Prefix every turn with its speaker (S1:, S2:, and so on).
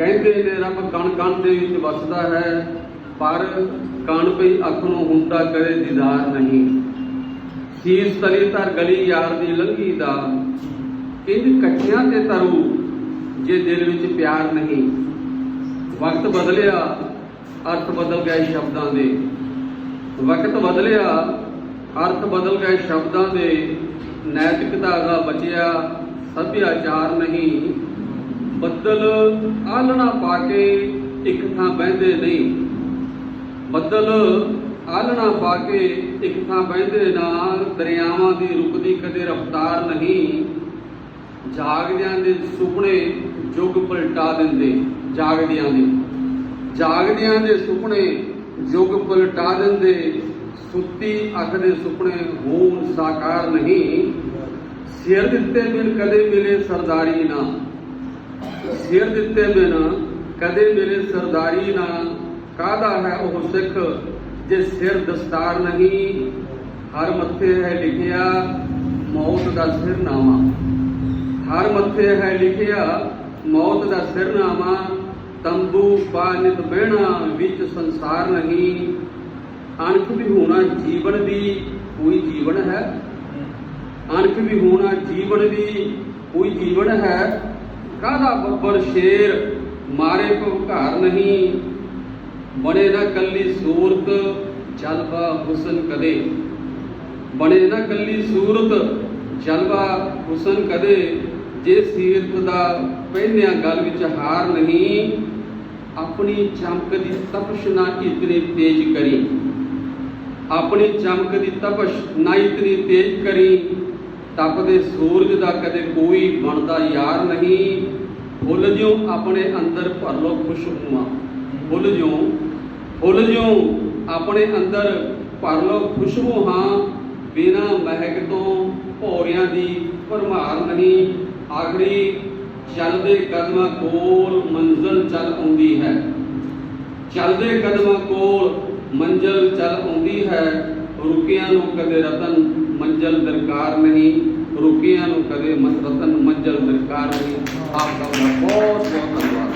S1: ਕਹਿੰਦੇ ਨੇ, ਰੱਬ ਕਣ ਕਣ ਦੇ ਵਿੱਚ ਵਸਦਾ ਹੈ, ਪਰ ਕਣ ਪਈ ਅੱਖ ਨੂੰ ਹੁੰਦਾ ਕਰੇ ਦੀਦਾਰ ਨਹੀਂ। ਸੀਸ ਤਲੀ ਤਰ ਗਲੀ ਯਾਰ ਦੀ ਲੰਘੀ ਦਾ। ਇੰਜ ਕੱਠਿਆਂ ਤੇ ਤਰੂ ਜੇ ਦਿਲ ਵਿੱਚ ਪਿਆਰ ਨਹੀਂ। ਵਕਤ ਬਦਲਿਆ, ਅਰਥ ਬਦਲ ਗਏ ਸ਼ਬਦਾਂ ਦੇ। ਵਕਤ ਬਦਲਿਆ, ਅਰਥ ਬਦਲ ਗਏ ਸ਼ਬਦਾਂ ਦੇ। ਨੈਤਿਕਤਾ ਦਾ ਬਚਿਆ, ਸੱਭਿਆਚਾਰ ਨਹੀਂ। ਬੱਦਲ ਆਲਣਾ ਪਾ ਕੇ ਇੱਕ ਥਾਂ ਬਹਿੰਦੇ ਨਹੀਂ। ਬੱਦਲ ਆਲਣਾ ਪਾ ਕੇ ਇੱਕ ਥਾਂ ਬਹਿੰਦੇ ਨਾ ਦਰਿਆਵਾਂ ਦੀ ਰੁਕਦੀ ਕਦੇ ਰਫ਼ਤਾਰ ਨਹੀਂ। ਜਾਗਦਿਆਂ ਦੇ ਸੁਪਨੇ ਜੁਗ ਪਲਟਾ ਦਿੰਦੇ, ਜਾਗਦਿਆਂ ਦੇ। ਜਾਗਦਿਆਂ ਦੇ ਸੁਪਨੇ ਜੁਗ ਪਲਟਾ ਦਿੰਦੇ, ਸੁੱਤੀ ਅੱਖ ਦੇ ਸੁਪਨੇ ਹੋਣ ਸਾਕਾਰ ਨਹੀਂ। ਸਿਰ ਦਿੱਤੇ ਬਿਨ ਕਦੇ ਮਿਲੇ ਸਰਦਾਰੀ ਨਾ। ਸਿਰ ਦਿੱਤੇ ਬਿਨ ਕਦੇ ਮੇਰੇ ਸਰਦਾਰੀ ਨਾ ਕਾਹਦਾ ਹੈ ਉਹ ਸਿੱਖ ਜੇ ਸਿਰ ਦਸਤਾਰ ਨਹੀਂ? ਹਰ ਮੱਥੇ ਹੈ ਲਿਖਿਆ ਮੌਤ ਦਾ ਸਿਰਨਾਮਾ ਹਰ ਮੱਥੇ ਹੈ ਲਿਖਿਆ ਮੌਤ ਦਾ ਸਿਰਨਾਮਾ ਤੰਬੂ ਪਾ ਨਿਤ ਬਹਿਣਾ ਵਿੱਚ ਸੰਸਾਰ ਨਹੀਂ। ਅਣਖ ਵੀ ਹੋਣਾ ਜੀਵਨ ਵੀ ਕੋਈ ਜੀਵਨ ਹੈ? ਅਣਖ ਵੀ ਹੋਣਾ ਜੀਵਨ ਵੀ ਕੋਈ ਜੀਵਨ ਹੈ? ਕਾਹਦਾ ਬੱਬਰ ਸ਼ੇਰ? ਮਾਰੇ ਭਵਕਾਰ ਨਹੀਂ। ਬਣੇ ਨਾ ਕੱਲੀ ਸੂਰਤ, ਜਲਵਾ ਹੁਸਨ ਕਦੇ। ਬਣੇ ਨਾ ਕੱਲੀ ਸੂਰਤ, ਜਲਵਾ ਹੁਸਨ ਕਦੇ। ਜੇ ਸੀਰਤ ਦਾ ਪਹਿਨਿਆ ਗਲ ਵਿੱਚ ਹਾਰ ਨਹੀਂ, ਆਪਣੀ ਚਮਕ ਦੀ ਤਪਸ਼ ਨਾ ਇਤਨੀ ਤੇਜ਼ ਕਰੀ। ਆਪਣੀ ਚਮਕ ਦੀ ਤਪਸ਼ ਨਾ ਇਤਨੀ ਤੇਜ਼ ਕਰੀ ਤਪਦੇ ਸੂਰਜ ਦਾ ਕਦੇ ਕੋਈ ਬਣਦਾ ਯਾਰ ਨਹੀਂ। ਫੁੱਲ ਜਿਉ ਆਪਣੇ ਅੰਦਰ ਭਰ ਲੋ ਖੁਸ਼ਬੂਆਂ ਫੁੱਲ ਜਿਉ ਫੁੱਲ ਜਿਉ ਆਪਣੇ ਅੰਦਰ ਭਰ ਲੋ ਖੁਸ਼ਬੂ ਹਾਂ ਬਿਨਾ ਮਹਿਕ ਤੋਂ ਭੌਰਿਆਂ ਦੀ ਭਰਮਾਰ ਨਹੀਂ। ਆਖਰੀ ਚੱਲਦੇ ਕਦਮਾਂ ਕੋਲ ਮੰਜ਼ਲ ਚੱਲ ਆਉਂਦੀ ਹੈ। ਚੱਲਦੇ ਕਦਮਾਂ ਕੋਲ ਮੰਜ਼ਲ ਚੱਲ ਆਉਂਦੀ ਹੈ। ਰੁਕਿਆਂ ਨੂੰ ਕਦੇ ਰਤਨ ਮੰਜ਼ਲ ਦਰਕਾਰ ਨਹੀਂ। ਰੁਕਿਆਂ ਨੂੰ ਕਦੇ ਮਤ ਰਤਨ ਮੰਜ਼ਲ ਦਰਕਾਰ ਨਹੀਂ ਆਪ ਦਾ ਬਹੁਤ ਬਹੁਤ ਧੰਨਵਾਦ